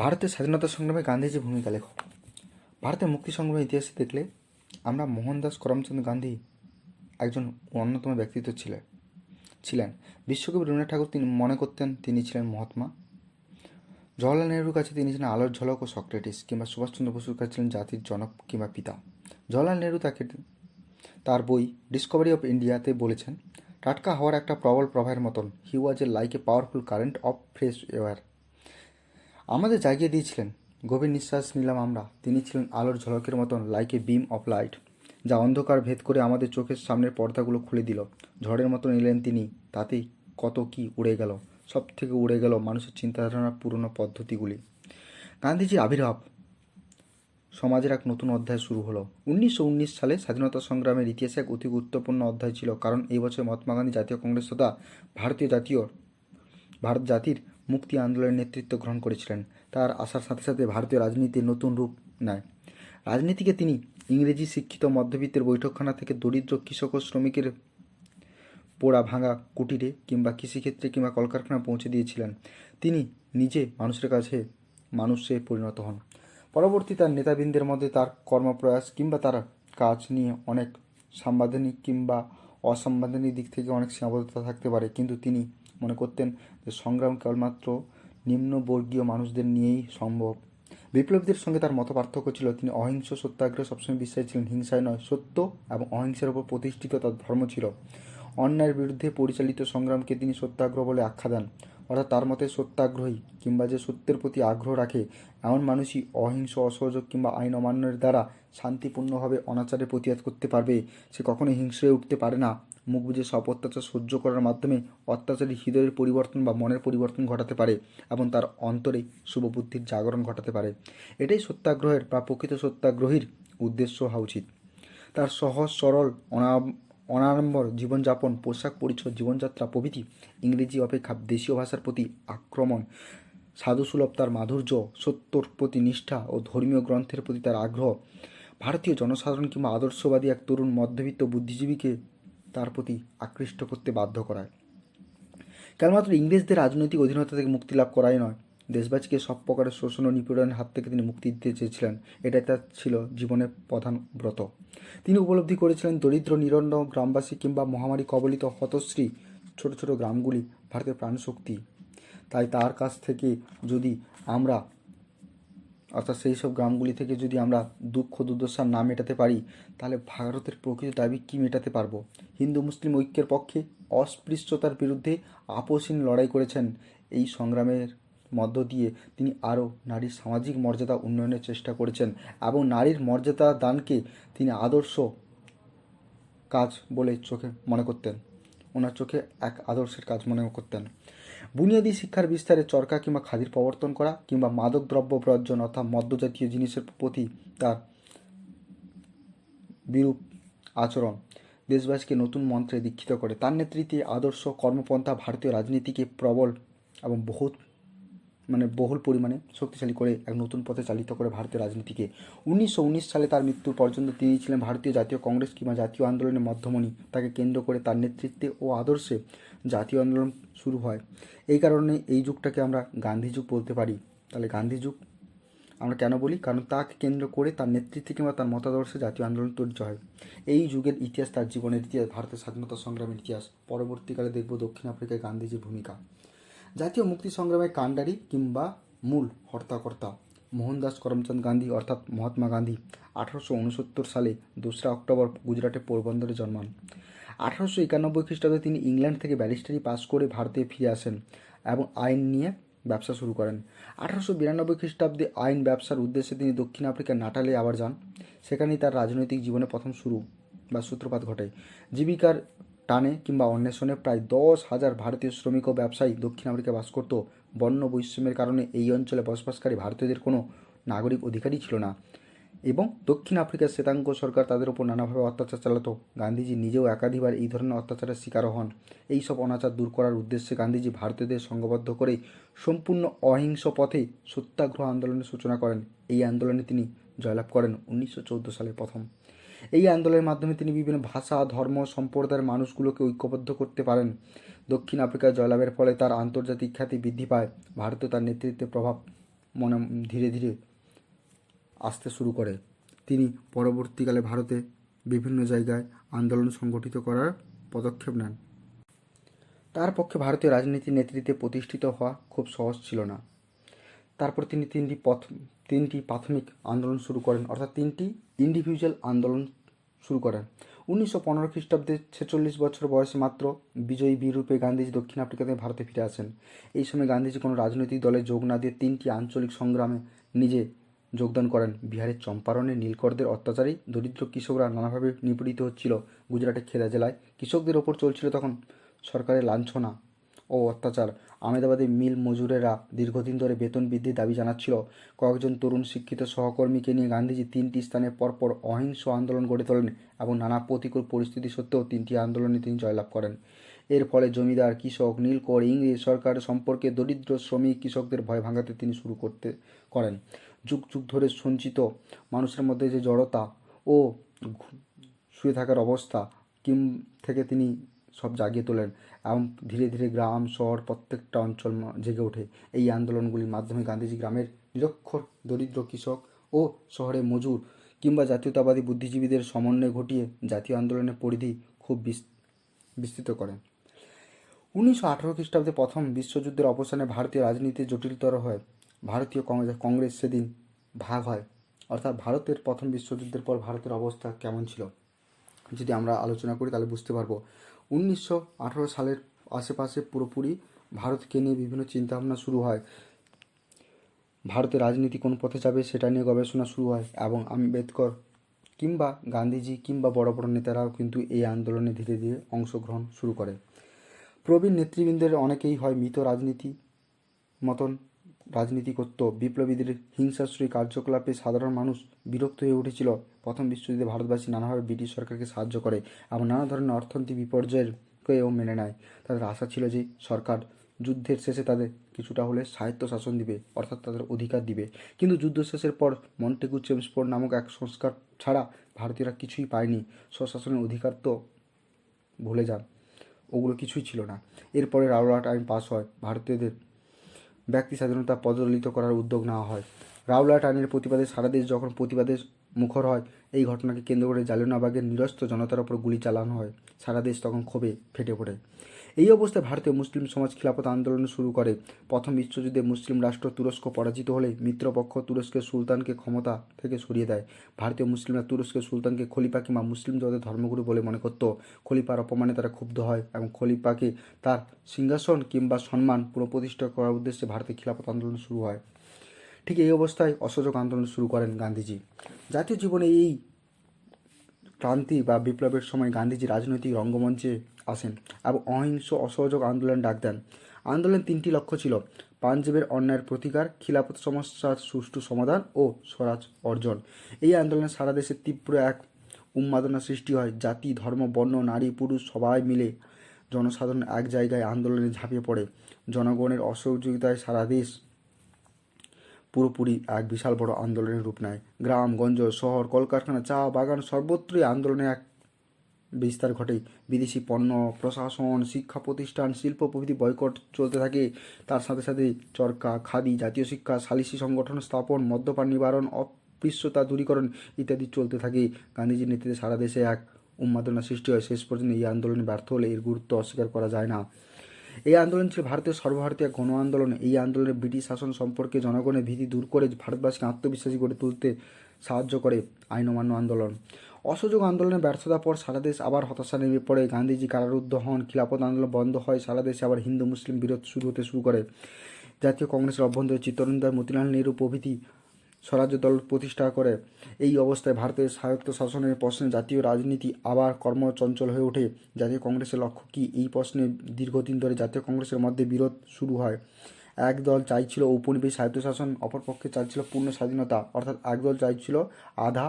ভারতের স্বাধীনতা সংগ্রামে গান্ধীজির ভূমিকা লেখক। ভারতের মুক্তি সংগ্রামের ইতিহাসে দেখলে আমরা মোহনদাস করমচন্দ গান্ধী একজন অন্যতম ব্যক্তিত্ব ছিলেন ছিলেন। বিশ্বকবি রবীন্দ্রনাথ ঠাকুর তিনি মনে করতেন তিনি ছিলেন মহাত্মা। জওয়াহরলাল নেহরুর কাছে তিনি ছিলেন আলোর ঝলক ও সক্রেটিস কিংবা সুভাষচন্দ্র বসুর কাছে ছিলেন জাতির জনক কিংবা পিতা। জওয়াহরলাল নেহরু তাকে তার বই ডিসকভারি অফ ইন্ডিয়াতে বলেছেন, টাটকা হওয়ার একটা প্রবল প্রবাহের মতন। He was a like a powerful current of fresh air আমাদের জাগিয়ে দিয়েছিলেন গভীর নিঃশ্বাস নিলাম আমরা। তিনি ছিলেন আলোর ঝলকের মতন লাইক বিম অফ লাইট যা অন্ধকার ভেদ করে আমাদের চোখের সামনের পর্দাগুলো খুলে দিল। ঝড়ের মতন এলেন তিনি, তাতেই কত কি উড়ে গেল। সব থেকে উড়ে গেল মানুষের চিন্তাধারণার পুরনো পদ্ধতিগুলি। গান্ধীজির আবির্ভাব। সমাজের এক নতুন অধ্যায় শুরু হলো। উনিশশো উনিশ সালে স্বাধীনতা সংগ্রামের ইতিহাসে এক অতি গুরুত্বপূর্ণ অধ্যায় ছিল, কারণ এই বছর মহাত্মা গান্ধী জাতীয় কংগ্রেস তথা ভারতীয় জাতীয়, ভারত জাতির মুক্তি আন্দোলনের নেতৃত্ব গ্রহণ করেছিলেন। তার আসার সাথে সাথে ভারতীয় রাজনীতির নতুন রূপ নেয়। রাজনীতিকে তিনি ইংরেজি শিক্ষিত মধ্যবিত্তের বৈঠকখানা থেকে দরিদ্র কৃষক ও শ্রমিকের পোড়া ভাঙা কুটিরে কিংবা কৃষিক্ষেত্রে কিংবা কলকারখানা পৌঁছে দিয়েছিলেন। তিনি নিজে মানুষের কাছে মানুষে পরিণত হন। পরবর্তী তার নেতাবৃন্দের মধ্যে তার কর্মপ্রয়াস কিংবা তার কাজ নিয়ে অনেক সাংবিধানিক কিংবা অসাংবিধানিক দিক থেকে অনেক সীমাবদ্ধতা থাকতে পারে। কিন্তু তিনি মনে করতেন যে সংগ্রাম কেবলমাত্র নিম্নবর্গীয় মানুষদের নিয়েই সম্ভব। বিপ্লবীদের সঙ্গে তার মত পার্থক্য ছিল, তিনি অহিংস সত্যাগ্রহ সবসময় বিশ্বাসী ছিলেন। হিংসায় নয়, সত্য এবং অহিংসার উপর প্রতিষ্ঠিত তার ধর্ম ছিল। অন্যায়ের বিরুদ্ধে পরিচালিত সংগ্রামকে তিনি সত্যাগ্রহ বলে আখ্যা দেন। অর্থাৎ তার মতে সত্যাগ্রহী কিংবা যে সত্যের প্রতি আগ্রহ রাখে, এমন মানুষই অহিংস, অসহযোগ কিংবা আইন অমান্যের দ্বারা শান্তিপূর্ণভাবে অনাচারে প্রতিবাদ করতে পারবে। সে কখনো হিংস্র হয়ে উঠতে পারে না। মুখ বুঝে সব অত্যাচার সহ্য করার মাধ্যমে অত্যাচারী হৃদয়ের পরিবর্তন বা মনের পরিবর্তন ঘটাতে পারে এবং তার অন্তরে শুভবুদ্ধির জাগরণ ঘটাতে পারে। এটাই সত্যাগ্রহের বা প্রকৃত সত্যাগ্রহীর উদ্দেশ্য হওয়া উচিত। তার সহজ, সরল অনা অনাড়ম্বর জীবনযাপন, পোশাক পরিচ্ছদ, জীবনযাত্রা প্রভৃতি ইংরেজি অপেক্ষা দেশীয় ভাষার প্রতি আক্রমণ, সাধুসুলভ তার মাধুর্য, সত্যর প্রতি নিষ্ঠা ও ধর্মীয় গ্রন্থের প্রতি তার আগ্রহ, ভারতীয় জনসাধারণ কিংবা আদর্শবাদী এক তরুণ, মধ্যবিত্ত বুদ্ধিজীবীকে তার প্রতি আকৃষ্ট করতে বাধ্য করায়। কেবলমাত্র ইংরেজদের রাজনৈতিক অধীনতা থেকে মুক্তি লাভ করাই নয়, দেশবাসীকে সব প্রকারের শোষণ ও নিপীড়নের হাত থেকে তিনি মুক্তি দিতে চেয়েছিলেন। এটাই তার ছিল জীবনের প্রধান ব্রত। তিনি উপলব্ধি করেছিলেন দরিদ্র, নিরন্ন গ্রামবাসী কিংবা মহামারী কবলিত হতশ্রী ছোট ছোট গ্রামগুলি, ভারতের প্রাণশক্তি। তাই তার কাছ থেকে যদি আমরা অর্থাৎ সেই সব গ্রামগুলি থেকে যদি আমরা দুঃখ দুর্দশার না মেটাতে পারি, তাহলে ভারতের প্রকৃত দাবি কী মেটাতে পারব? হিন্দু মুসলিম ঐক্যের পক্ষে অস্পৃশ্যতার বিরুদ্ধে আপোষহীন লড়াই করেছেন। এই সংগ্রামের মধ্য দিয়ে তিনি আরও নারীর সামাজিক মর্যাদা উন্নয়নের চেষ্টা করেছেন এবং নারীর মর্যাদা দানকে তিনি আদর্শ কাজ বলে চোখে মনে করতেন। ওনার চোখে এক আদর্শের কাজ মনে করতেন। বুনিয়াদী শিক্ষার বিস্তারে চরকা কিংবা খাদির প্রবর্তন করা কিংবা মাদক দ্রব্য বর্জন অর্থাৎ মদ্যজাতীয় জিনিসের প্রতি তার বিরূপ আচরণ। দেশবাসীকে নতুন মন্ত্রে দীক্ষিত করে। তার নেতৃত্বে আদর্শ কর্মপন্থা ভারতীয় রাজনীতিকে প্রবল এবং বহুত মানে বহুল পরিমাণে শক্তিশালী করে এক নতুন পথে চালিত করে ভারতীয় রাজনীতিকে। উনিশশো উনিশ সালে তার মৃত্যুর পর্যন্ত তিনি ছিলেন ভারতীয় জাতীয় কংগ্রেস কিংবা জাতীয় আন্দোলনের মধ্যমণি। তাকে কেন্দ্র করে তার নেতৃত্বে ও আদর্শে জাতীয় আন্দোলন শুরু হয়। এই কারণে এই যুগটাকে আমরা গান্ধী যুগ বলতে পারি। তাহলে গান্ধী যুগ আমরা কেন বলি? কারণ তাকে কেন্দ্র করে তার নেতৃত্বে কিংবা তার মতাদর্শে জাতীয় আন্দোলন তৈরি হয়। এই যুগের ইতিহাস, তার জীবনের ইতিহাস, ভারতের স্বাধীনতা সংগ্রামের ইতিহাস, পরবর্তীকালে দেখব দক্ষিণ আফ্রিকায় গান্ধীজির ভূমিকা। জাতীয় মুক্তি সংগ্রামের কাণ্ডারি কিংবা মূল হর্তাকর্তা মোহনদাস করমচাঁদ গান্ধী, অর্থাৎ মহাত্মা গান্ধী, আঠারোশো উনসত্তর সালে দোসরা অক্টোবর গুজরাটের পোরবন্দরে জন্মান। আঠারোশো একানব্বই খ্রিস্টাব্দে তিনি ইংল্যান্ড থেকে ব্যারিস্টারি পাস করে ভারতে ফিরে আসেন এবং আইন নিয়ে ব্যবসা শুরু করেন। আঠারোশো বিরানব্বই খ্রিস্টাব্দে আইন ব্যবসার উদ্দেশ্যে তিনি দক্ষিণ আফ্রিকার নাটালে আবার যান, সেখানেই তার রাজনৈতিক জীবনে প্রথম শুরু বা সূত্রপাত ঘটে। জীবিকার টানে কিংবা অন্বেষণে প্রায় দশ হাজার ভারতীয় শ্রমিক ও ব্যবসায়ী দক্ষিণ আফ্রিকায় বাস করত। বন্য বৈষম্যের কারণে এই অঞ্চলে বসবাসকারী ভারতীয়দের কোনো নাগরিক অধিকারই ছিল না। এবং দক্ষিণ আফ্রিকার শ্বেতাঙ্গ সরকার তাদের উপর নানাভাবে অত্যাচার চালাত। গান্ধীজি নিজেও একাধিবার এই ধরনের অত্যাচারের শিকার হন। এই সব অনাচার দূর করার উদ্দেশ্যে গান্ধীজি ভারতীয়দের সংঘবদ্ধ করে সম্পূর্ণ অহিংস পথে সত্যাগ্রহ আন্দোলনের সূচনা করেন। এই আন্দোলনে তিনি জয়লাভ করেন উনিশশো চৌদ্দ সালে প্রথম। এই আন্দোলনের মাধ্যমে তিনি বিভিন্ন ভাষা, ধর্ম, সম্প্রদায়ের মানুষগুলোকে ঐক্যবদ্ধ করতে পারেন। দক্ষিণ আফ্রিকায় জয়লাভের ফলে তার আন্তর্জাতিক খ্যাতি বৃদ্ধি পায়। ভারতে তার নেতৃত্বে প্রভাব মনে, ধীরে ধীরে আসতে শুরু করে। তিনি পরবর্তীকালে ভারতে বিভিন্ন জায়গায় আন্দোলন সংগঠিত করার পদক্ষেপ নেন। তার পক্ষে ভারতীয় রাজনীতির নেতৃত্বে প্রতিষ্ঠিত হওয়া খুব সহজ ছিল না। তারপর তিনি তিনটি পথ, তিনটি প্রাথমিক আন্দোলন শুরু করেন, অর্থাৎ তিনটি ইন্ডিভিজুয়াল আন্দোলন শুরু করেন। উনিশশো পনেরো খ্রিস্টাব্দে ছেচল্লিশ বছর বয়সে মাত্র বিজয়ী বীররূপে গান্ধীজি দক্ষিণ আফ্রিকাতে ভারতে ফিরে আসেন। এই সময় গান্ধীজি কোনো রাজনৈতিক দলে যোগ না দিয়ে তিনটি আঞ্চলিক সংগ্রামে নিজে যোগদান করেন। বিহারের চম্পারণে নীলকরদের অত্যাচারী দরিদ্র কৃষকরা নানাভাবে নিপীড়িত হচ্ছিল। গুজরাটের খেদা জেলায় কৃষকদের ওপর চলছিল তখন সরকারের লাঞ্ছনা ও অত্যাচার। আহমেদাবাদে মিল মজুরেরা দীর্ঘদিন ধরে বেতন বৃদ্ধির দাবি জানাচ্ছিল। কয়েকজন তরুণ শিক্ষিত সহকর্মীকে নিয়ে গান্ধীজি তিনটি স্থানে পরপর অহিংস আন্দোলন গড়ে তোলেন এবং নানা প্রতিকূল পরিস্থিতি সত্ত্বেও তিনটি আন্দোলনে তিনি জয়লাভ করেন। এর ফলে জমিদার, কৃষক, নীলকর, ইংরেজ সরকার সম্পর্কে দরিদ্র শ্রমিক কৃষকদের ভয় ভাঙাতে তিনি শুরু করতে করেন। যুগ যুগ ধরে সঞ্চিত মানুষের মধ্যে যে জড়তা ও শুয়ে থাকার অবস্থা কিম থেকে তিনি সব জাগিয়ে তোলেন এবং ধীরে ধীরে গ্রাম, শহর, প্রত্যেকটা অঞ্চল জেগে ওঠে। এই আন্দোলনগুলির মাধ্যমে গান্ধীজি গ্রামের নিরক্ষর, দরিদ্র কৃষক ও শহরে মজুর কিংবা জাতীয়তাবাদী বুদ্ধিজীবীদের সমন্বয় ঘটিয়ে জাতীয় আন্দোলনের পরিধি খুব বিস- বিস্তৃত করেন উনিশশো আঠারো খ্রিস্টাব্দে প্রথম বিশ্বযুদ্ধের অবসানে ভারতীয় রাজনীতি জটিলতর হয়। ভারতীয় কংগ্রেস কংগ্রেস সেদিন ভাগ হয়। অর্থাৎ ভারতের প্রথম বিশ্বযুদ্ধের পর ভারতের অবস্থা কেমন ছিল? যদি আমরা আলোচনা করি, তাহলে বুঝতে পারব। উনিশশো আঠারো সালের আশেপাশে পুরোপুরি ভারতকে নিয়ে বিভিন্ন চিন্তাভাবনা শুরু হয়। ভারতের রাজনীতি কোন পথে যাবে, সেটা নিয়ে গবেষণা শুরু হয় এবং আম্বেদকর কিংবা গান্ধীজি কিংবা বড় বড় নেতারাও কিন্তু এই আন্দোলনে ধীরে ধীরে অংশগ্রহণ শুরু করে। প্রবীণ নেতৃবৃন্দের অনেকেই হয় মৃত রাজনীতি মতন রাজনীতি করত। বিপ্লবীদের হিংসাশ্রয়ী কার্যকলাপে সাধারণ মানুষ বিরক্ত হয়ে উঠেছিল। প্রথম বিশ্বযুদ্ধে ভারতবাসী নানাভাবে ব্রিটিশ সরকারকে সাহায্য করে এবং নানা ধরনের অর্থনৈতিক বিপর্যয়েরকেও মেনে নেয়। তাদের আশা ছিল যে সরকার যুদ্ধের শেষে তাদের কিছুটা হলে সাহিত্য শাসন দিবে, অর্থাৎ তাদের অধিকার দিবে। কিন্তু যুদ্ধ শেষের পর মন্টেগু চেমসফোর্ড নামক এক সংস্কার ছাড়া ভারতীয়রা কিছুই পায়নি। স্বশাসনের অধিকার তো ভুলে যান, ওগুলো কিছুই ছিল না। এরপরে রাওলাট আইন পাস হয়। ভারতীয়দের ব্যক্তি স্বাধীনতা পদলিত করার উদ্যোগ নেওয়া হয়। রাওলাট আইনের প্রতিবাদে সারা দেশ যখন প্রতিবাদে মুখর হয়, এই ঘটনাকে কেন্দ্র করে জালিয়ানবাগের নিরস্ত জনতার ওপর গুলি চালানো হয়। সারা দেশ তখন ক্ষোভে ফেটে পড়ে। এই অবস্থায় ভারতীয় মুসলিম সমাজ খিলাফত আন্দোলন শুরু করে। প্রথম বিশ্বযুদ্ধে মুসলিম রাষ্ট্র তুরস্ক পরাজিত হলে মিত্রপক্ষ তুরস্কের সুলতানকে ক্ষমতা থেকে সরিয়ে দেয়। ভারতীয় মুসলিমরা তুরস্কের সুলতানকে খলিফা কিংবা মুসলিম জগতের ধর্মগুরু বলে মনে করত। খলিফার অপমানে তারা ক্ষুব্ধ হয় এবং খলিফাকে তার সিংহাসন কিংবা সম্মান পুনঃপ্রতিষ্ঠা করার উদ্দেশ্যে ভারতে খিলাফত আন্দোলন শুরু হয়। ঠিক এই অবস্থায় অসহযোগ আন্দোলন শুরু করেন গান্ধীজি। জাতীয় জীবনে এই ক্রান্তি বা বিপ্লবের সময় গান্ধীজি রাজনৈতিক রঙ্গমঞ্চে আসেন। এবং অহিংস অসহযোগ আন্দোলন ডাক দেন। আন্দোলনের তিনটি লক্ষ্য ছিল, পাঞ্জাবের অন্যায়ের প্রতিকার, খিলাফত সমস্যার সুষ্ঠু সমাধান ও স্বরাজ অর্জন। এই আন্দোলনে সারা দেশে তীব্র এক উন্মাদনা সৃষ্টি হয়। জাতি, ধর্ম, বর্ণ, নারী, পুরুষ সবাই মিলে জনসাধারণ এক জায়গায় আন্দোলনে ঝাঁপিয়ে পড়ে। জনগণের অসহযোগিতায় সারা দেশ পুরোপুরি এক বিশাল বড় আন্দোলনের রূপ নেয়। গ্রাম, গঞ্জ, শহর, কলকারখানা, চা বাগান সর্বত্রই আন্দোলনে এক বিস্তার ঘটে। বিদেশি পণ্য, প্রশাসন, শিক্ষা প্রতিষ্ঠান, শিল্প প্রভৃতি বয়কট চলতে থাকে। তার সাথে সাথে চরকা, খাদি, জাতীয় শিক্ষা, সালিসি সংগঠন স্থাপন, মদ্যপান নিবারণ অপৃশ্যতা দূরীকরণ ইত্যাদি চলতে থাকে। গান্ধীজির নেতৃত্বে সারা দেশে এক উন্মাদনা সৃষ্টি হয়। শেষ পর্যন্ত এই আন্দোলনে ব্যর্থ হলে এর গুরুত্ব অস্বীকার করা যায় না। এই আন্দোলন ছিল ভারতের সর্বভারতীয় গণ আন্দোলন এই আন্দোলনে ব্রিটিশ শাসন সম্পর্কে জনগণের ভীতি দূর করে ভারতবাসীকে আত্মবিশ্বাসী করে তুলতে সাহায্য করে আইন অমান্য আন্দোলন। অসহযোগ আন্দোলনের ব্যর্থতার পর সারা দেশ আবার হতাশা নেমে পড়ে। গান্ধীজি কারারুদ্ধ হন, খিলাফত আন্দোলন বন্ধ হয়, সারা দেশে আবার হিন্দু, মুসলিম বিরোধ শুরু হতে শুরু করে। জাতীয় কংগ্রেসের অভ্যন্তরে চিত্তরঞ্জন মতিলাল নেহরু প্রভৃতি স্বরাজ্য দল প্রতিষ্ঠা করে। এই অবস্থায় ভারতের স্বায়ত্ত শাসনের প্রশ্নে জাতীয় রাজনীতি আবার কর্মচঞ্চল হয়ে ওঠে। জাতীয় কংগ্রেসের লক্ষ্য কী? এই প্রশ্নে দীর্ঘদিন ধরে জাতীয় কংগ্রেসের মধ্যে বিরোধ শুরু হয়। এক দল চাইছিল ঔপনিবেশ স্বায়ত্তশাসন অপরপক্ষে চাইছিল পূর্ণ স্বাধীনতা। অর্থাৎ এক দল চাইছিল আধা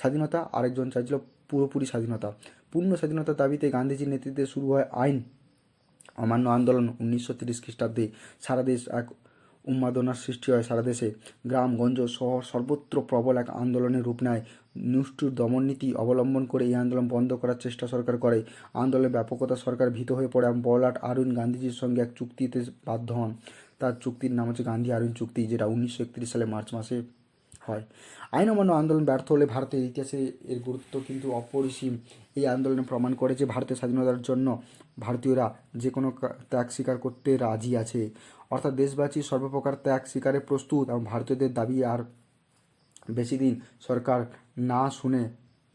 স্বাধীনতা, আরেকজন চাইছিল পুরোপুরি স্বাধীনতা। পূর্ণ স্বাধীনতার দাবিতে গান্ধীজির নেতৃত্বে শুরু হয় আইন। অমান্য আন্দোলন উনিশশো তিরিশ খ্রিস্টাব্দে সারা দেশ এক উন্মাদনার সৃষ্টি হয় সারা দেশে। গ্রাম, গঞ্জ শহর সর্বত্র প্রবল এক আন্দোলনের রূপ নেয়। নিষ্ঠুর দমন নীতি অবলম্বন করে এই আন্দোলন বন্ধ করার চেষ্টা সরকার করে। আন্দোলনের ব্যাপকতা সরকার ভীত হয়ে পড়ে এবং বলাট আরুণ গান্ধীজির সঙ্গে এক চুক্তিতে বাধ্য হন। তার চুক্তির নাম হচ্ছে গান্ধী আরুইন চুক্তি, যেটা উনিশশো একত্রিশ সালে মার্চ মাসে হয়। আইন অমান্য আন্দোলন ব্যর্থ হলে ভারতের ইতিহাসে এর গুরুত্ব কিন্তু অপরিসীম। এই আন্দোলনে প্রমাণ করে যে ভারতের স্বাধীনতার জন্য ভারতীয়রা যে কোনো ত্যাগ স্বীকার করতে রাজি আছে। অর্থাৎ দেশবাসী সর্বপ্রকার ত্যাগ স্বীকারে প্রস্তুত এবং ভারতীয়দের দাবি আর বেশি দিন সরকার না শুনে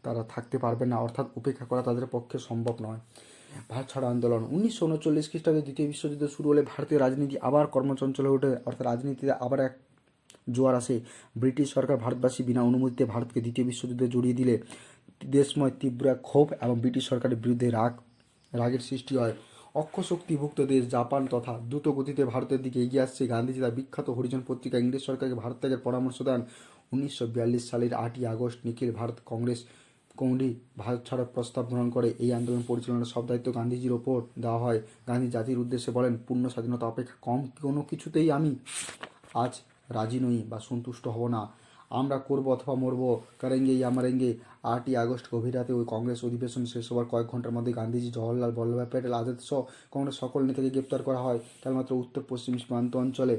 তারা থাকতে পারবে না, অর্থাৎ উপেক্ষা করা তাদের পক্ষে সম্ভব নয়। ভারত ছাড়ো আন্দোলন। উনিশশো উনচল্লিশ খ্রিস্টাব্দে দ্বিতীয় বিশ্বযুদ্ধ শুরু হলে ভারতীয় রাজনীতি আবার কর্মচঞ্চল হয়ে ওঠে। অর্থাৎ রাজনীতিতে আবার এক জোয়ার আসে। ব্রিটিশ সরকার ভারতবাসী বিনা অনুমতিতে ভারতকে দ্বিতীয় বিশ্বযুদ্ধে জড়িয়ে দিলে দেশময় তীব্র ক্ষোভ এবং ব্রিটিশ সরকারের বিরুদ্ধে রাগ, রাগের সৃষ্টি হয়। অক্ষশক্তিভুক্ত দেশ জাপান তথা দ্রুত গতিতে ভারতের দিকে এগিয়ে আসছে। গান্ধীজি তার বিখ্যাত হরিজন পত্রিকা ইংরেজ সরকারকে ভারত ত্যাগের পরামর্শ দেন। উনিশশো বিয়াল্লিশ সালের আটই আগস্ট নিখিল ভারত কংগ্রেস কমিটি ভারত ছাড়ার প্রস্তাব গ্রহণ করে। এই আন্দোলন পরিচালনার সব দায়িত্ব গান্ধীজির ওপর দেওয়া হয়। গান্ধী জাতির উদ্দেশ্যে বলেন, পূর্ণ স্বাধীনতা অপেক্ষা কম। কোনো কিছুতেই আমি আজ রাজি নই বা সন্তুষ্ট হব না। আমরা করব অথবা মরব, কারেঙ্গে আমারেঙ্গে আটই আগস্ট গভীর রাতে ওই কংগ্রেস অধিবেশন শেষ হওয়ার কয়েক ঘণ্টার মধ্যে গান্ধীজি জওয়াহরলাল বল্লভভাই প্যাটেল, আজাদ সহ কংগ্রেস সকল নেতাকে গ্রেপ্তার করা হয়, কেবলমাত্র উত্তর পশ্চিম সীমান্ত অঞ্চলে।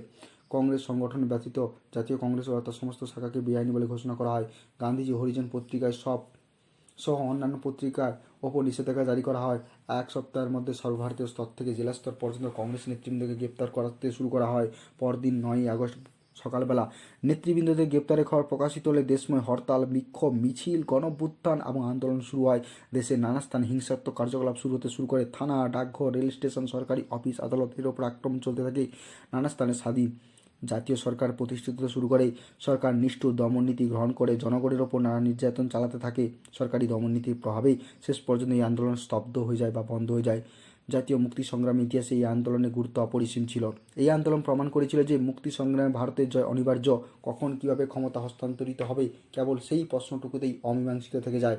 কংগ্রেস সংগঠন ব্যতীত জাতীয় কংগ্রেস ও অর্থাৎ সমস্ত শাখাকে বেআইনি বলে ঘোষণা করা হয়। গান্ধীজি হরিজন পত্রিকায় সব সহ অন্যান্য পত্রিকার ওপর নিষেধাজ্ঞা জারি করা হয়। এক সপ্তাহের মধ্যে সর্বভারতীয় স্তর থেকে জেলা স্তর পর্যন্ত কংগ্রেস নেতৃবৃন্দকে গ্রেপ্তার করাতে শুরু করা হয়। পরদিন নয়ই আগস্ট সকালবেলা। নেতৃবৃন্দদের গ্রেপ্তারের খবর প্রকাশিত হলে দেশময় হরতাল, বিক্ষোভ, মিছিল, গণভ্যুত্থান এবং আন্দোলন শুরু হয়। দেশের নানা স্থানে হিংসাত্মক কার্যকলাপ শুরু হতে শুরু করে থানা, ডাকঘর, রেল স্টেশন, সরকারি অফিস আদালতের ওপর আক্রমণ চলতে থাকে। নানা স্থানে স্বাধীন জাতীয় সরকার প্রতিষ্ঠিত শুরু করে। সরকার নিষ্ঠুর দমননীতি গ্রহণ করে জনগণের ওপর নানা নির্যাতন চালাতে থাকে। সরকারি দমননীতির প্রভাবেই শেষ পর্যন্ত এই আন্দোলন স্তব্ধ হয়ে যায় বা বন্ধ হয়ে যায়। জাতীয় মুক্তি সংগ্রাম ইতিহাসে এই আন্দোলনের গুরুত্ব অপরিসীম ছিল। এই আন্দোলন প্রমাণ করেছিল যে মুক্তি সংগ্রামে ভারতের জয় অনিবার্য। কখন কীভাবে ক্ষমতা হস্তান্তরিত হবে, কেবল সেই প্রশ্নটুকুতেই অমীমাংসিত থেকে যায়।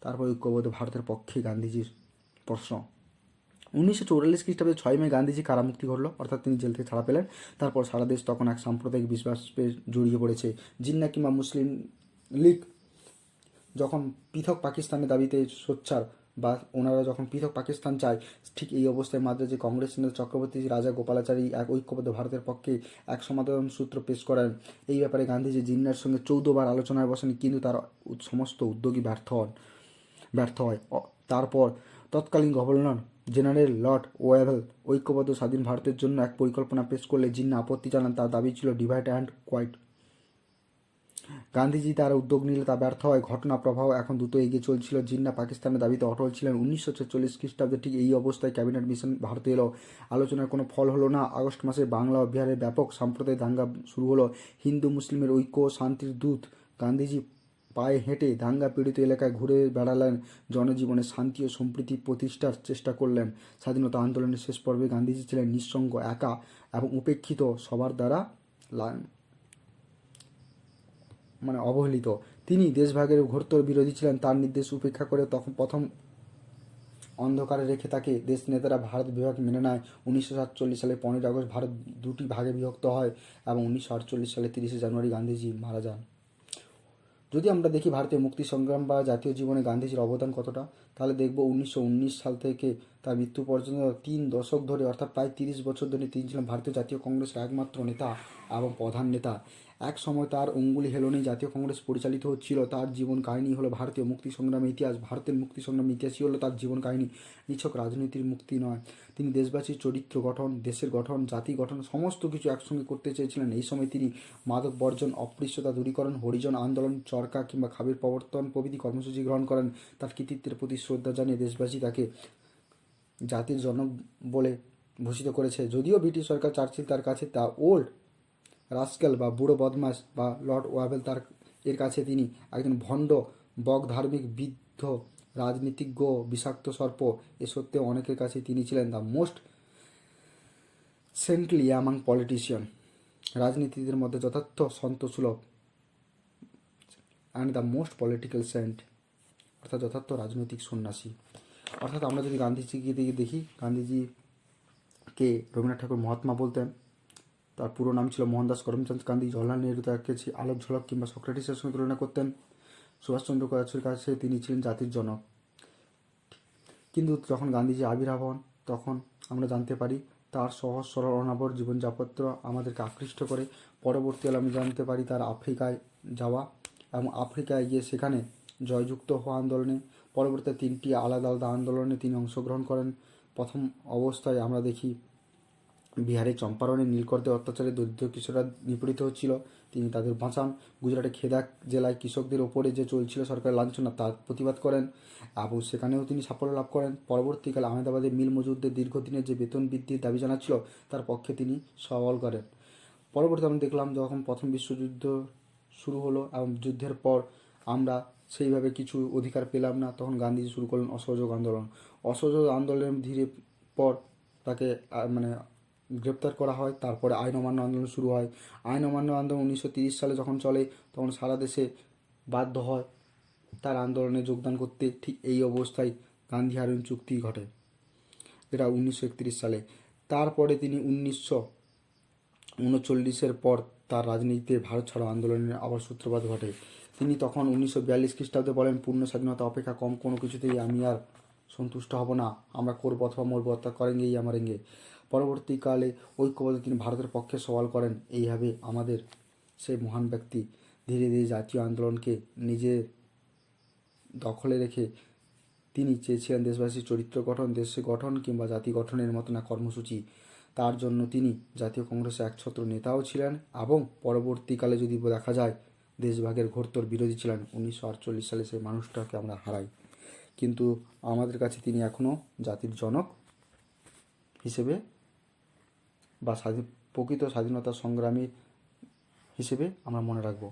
তারপর ঐক্যবদ্ধ ভারতের পক্ষে গান্ধীজির প্রশ্ন। উনিশশো চৌরাল্লিশ খ্রিস্টাব্দে ছয় মে গান্ধীজি কারামুক্তি ঘটল, অর্থাৎ তিনি জেল থেকে ছাড়া পেলেন। তারপর সারা দেশ তখন এক সাম্প্রদায়িক বিশ্বাসে জড়িয়ে পড়েছে। জিন্না কিংবা মুসলিম লীগ যখন পৃথক পাকিস্তানের দাবিতে সোচ্চার বা ওনারা যখন পৃথক পাকিস্তান চায়, ঠিক এই অবস্থায় মাদ্রাজে কংগ্রেস নেতা চক্রবর্তী রাজা গোপালাচারী এক ঐক্যবদ্ধ ভারতের পক্ষে এক সমাধান সূত্র পেশ করেন। এই ব্যাপারে গান্ধীজি জিন্নার সঙ্গে চৌদ্দবার আলোচনায় বসেন, কিন্তু তার সমস্ত উদ্যোগী ব্যর্থ হন, ব্যর্থ হয়। তারপর তৎকালীন গভর্নর জেনারেল লর্ড ওয়েভেল ঐক্যবদ্ধ স্বাধীন ভারতের জন্য এক পরিকল্পনা পেশ করলে জিন্না আপত্তি জানান, তার দাবি ছিল, ডিভাইড অ্যান্ড কোয়াইট গান্ধীজি তার উদ্যোগ নিলে তা ব্যর্থ হয়। ঘটনা প্রবাহ এখন দ্রুত এগিয়ে চলছিল। জিন্না পাকিস্তানের দাবিতে অটল ছিলেন উনিশশো ছেচল্লিশ খ্রিস্টাব্দে। ঠিক এই অবস্থায় ক্যাবিনেট মিশন ভারতে এলো। আলোচনার কোনো ফল হলো না। আগস্ট মাসে বাংলা ও ব্যাপক সাম্প্রদায়িক দাঙ্গা শুরু হলো। হিন্দু মুসলিমের ঐক্য শান্তির দূত গান্ধীজি পায়ে হেঁটে দাঙ্গা পীড়িত এলাকায় ঘুরে বেড়ালেন। জনজীবনে শান্তি ও সম্প্রীতি প্রতিষ্ঠার চেষ্টা করলেন। স্বাধীনতা আন্দোলনের শেষ পর্বে গান্ধীজি ছিলেন নিঃসঙ্গ, একা এবং উপেক্ষিত সবার দ্বারা মানে অবহেলিত। তিনি দেশভাগের ঘোরতর বিরোধী ছিলেন, তার নির্দেশ উপেক্ষা করে তখন প্রথম অন্ধকারে রেখে তাকে দেশ নেতারা ভারত বিভাগ মেনে নেয়। উনিশশো সাতচল্লিশ সালে পনেরোই আগস্ট ভারত দুটি ভাগে বিভক্ত হয় এবং উনিশশো আটচল্লিশ সালে তিরিশে জানুয়ারি গান্ধীজি মারা যান। যদি আমরা দেখি ভারতীয় মুক্তি সংগ্রাম বা জাতীয় জীবনে গান্ধীজির অবদান কতটা, তাহলে দেখব উনিশশো উনিশ সাল থেকে তার মৃত্যু পর্যন্ত তিন দশক ধরে, অর্থাৎ প্রায় তিরিশ বছর ধরে তিনি ছিলেন ভারতীয় জাতীয় কংগ্রেসের একমাত্র নেতা এবং প্রধান নেতা। এক সময় তার অঙ্গুলি হেলনেই জাতীয় কংগ্রেস পরিচালিত হচ্ছিল। তার জীবন কাহিনী হলো ভারতীয় মুক্তি সংগ্রামের ইতিহাস। ভারতের মুক্তি সংগ্রামের ইতিহাসই হলো তার জীবন কাহিনী। নিছক রাজনীতির মুক্তি নয়। তিনি দেশবাসীর চরিত্র গঠন, দেশের গঠন, জাতি গঠন, সমস্ত কিছু একসঙ্গে করতে চেয়েছিলেন। এই সময় তিনি মাদক বর্জন, অপৃশ্যতা দূরীকরণ, হরিজন আন্দোলন, চরকা কিংবা খাবির প্রবর্তন প্রভৃতি কর্মসূচি গ্রহণ করেন। তার কৃতিত্বের প্রতি শ্রদ্ধা জানিয়ে দেশবাসী তাকে জাতির জনক বলে ভূষিত করেছে। যদিও ব্রিটিশ সরকার চার্চিল তার কাছে তা ওল্ড রাস্কেল বা বুড়ো বদমাস বা লর্ড ওয়াভেল তার এর কাছে তিনি একজন ভণ্ড বক ধার্মিক, বৃদ্ধ, রাজনীতিজ্ঞ, বিষাক্ত সর্প, এ সত্ত্বেও অনেকের কাছে তিনি ছিলেন the most saintly among politician রাজনীতিদের মধ্যে যথার্থ সন্তসুলভ and the most political saint অর্থাৎ যথার্থ রাজনৈতিক সন্ন্যাসী। অর্থাৎ আমরা যদি গান্ধীজিকে দিকে দেখি গান্ধীজিকে রবীন্দ্রনাথ ঠাকুর মহাত্মা বলতেন তার পুরো নাম ছিল মোহনদাস করমচাঁদ গান্ধী। জওয়াহরলাল নেহরু তাকে আলোক ঝলক কিংবা সক্রেটিসের সঙ্গে তুলনা করতেন। সুভাষচন্দ্র গাছের কাছে তিনি ছিলেন জাতির জনক। কিন্তু যখন গান্ধীজি আবির্ভাব হন, তখন আমরা জানতে পারি তার সহজ, সরল, অনাবর জীবনযাপত্র আমাদেরকে আকৃষ্ট করে। পরবর্তীকালে আমি জানতে পারি তার আফ্রিকায় যাওয়া এবং আফ্রিকায় গিয়ে সেখানে জয়যুক্ত হওয়া আন্দোলনে। পরবর্তীতে তিনটি আলাদা আলাদা আন্দোলনে তিনি অংশগ্রহণ করেন। প্রথম অবস্থায় আমরা দেখি বিহারে চম্পারণে নীলকরদের অত্যাচারে দরিদ্র কৃষকরা নিপীড়িত হচ্ছিল। তিনি তাদের বাঁচান। গুজরাটে খেদাক জেলায় কৃষকদের ওপরে যে চলছিল সরকারের লাঞ্ছনা, তার প্রতিবাদ করেন এবং সেখানেও তিনি সাফল্য লাভ করেন। পরবর্তীকালে আহমেদাবাদে মিল মজুরদের দীর্ঘদিনের যে বেতন বৃদ্ধির দাবি জানাচ্ছিল, তার পক্ষে তিনি সওয়াল করেন। পরবর্তী আমরা দেখলাম, যখন প্রথম বিশ্বযুদ্ধ শুরু হলো এবং যুদ্ধের পর আমরা সেইভাবে কিছু অধিকার পেলাম না, তখন গান্ধীজি শুরু করলেন অসহযোগ আন্দোলন। অসহযোগ আন্দোলনের ধীরে পর তাকে মানে গ্রেপ্তার করা হয়, তারপরে আইন অমান্য আন্দোলন শুরু হয়। আইন অমান্য আন্দোলন উনিশশো সালে যখন চলে, তখন সারা দেশে বাধ্য হয় তার আন্দোলনে যোগদান করতে। ঠিক এই অবস্থায় গান্ধী হারুন চুক্তি ঘটে এটা উনিশশো সালে। তারপরে তিনি উনিশশো উনচল্লিশের পর তার রাজনীতিতে ভারত ছাড়ো আন্দোলনের আবার সূত্রপাত ঘটে। তিনি তখন উনিশশো বিয়াল্লিশ খ্রিস্টাব্দে বলেন, পূর্ণ স্বাধীনতা অপেক্ষা কম, কোনো কিছুতেই আমি আর সন্তুষ্ট হব না। আমরা করব অথবা মরবো অর্থাৎ করেঙ্গেই আমারেঙ্গে পরবর্তীকালে ঐক্যবদ্ধ তিনি ভারতের পক্ষে সওয়াল করেন, এইভাবে আমাদের সেই মহান ব্যক্তি ধীরে ধীরে জাতীয় আন্দোলনকে নিজের দখলে রেখে তিনি চেয়েছিলেন দেশবাসীর চরিত্র গঠন, দেশ গঠন কিংবা জাতি গঠনের মতো না কর্মসূচি। তার জন্য তিনি জাতীয় কংগ্রেসের একছত্র নেতাও ছিলেন এবং পরবর্তীকালে যদি দেখা যায়, দেশভাগের ঘোরতর বিরোধী ছিলেন। উনিশশো আটচল্লিশ সালে সেই মানুষটাকে আমরা হারাই। কিন্তু আমাদের কাছে তিনি এখনও জাতির জনক হিসেবে বা স্বাধীন প্রকৃত স্বাধীনতা সংগ্রামী হিসেবে আমরা মনে রাখব।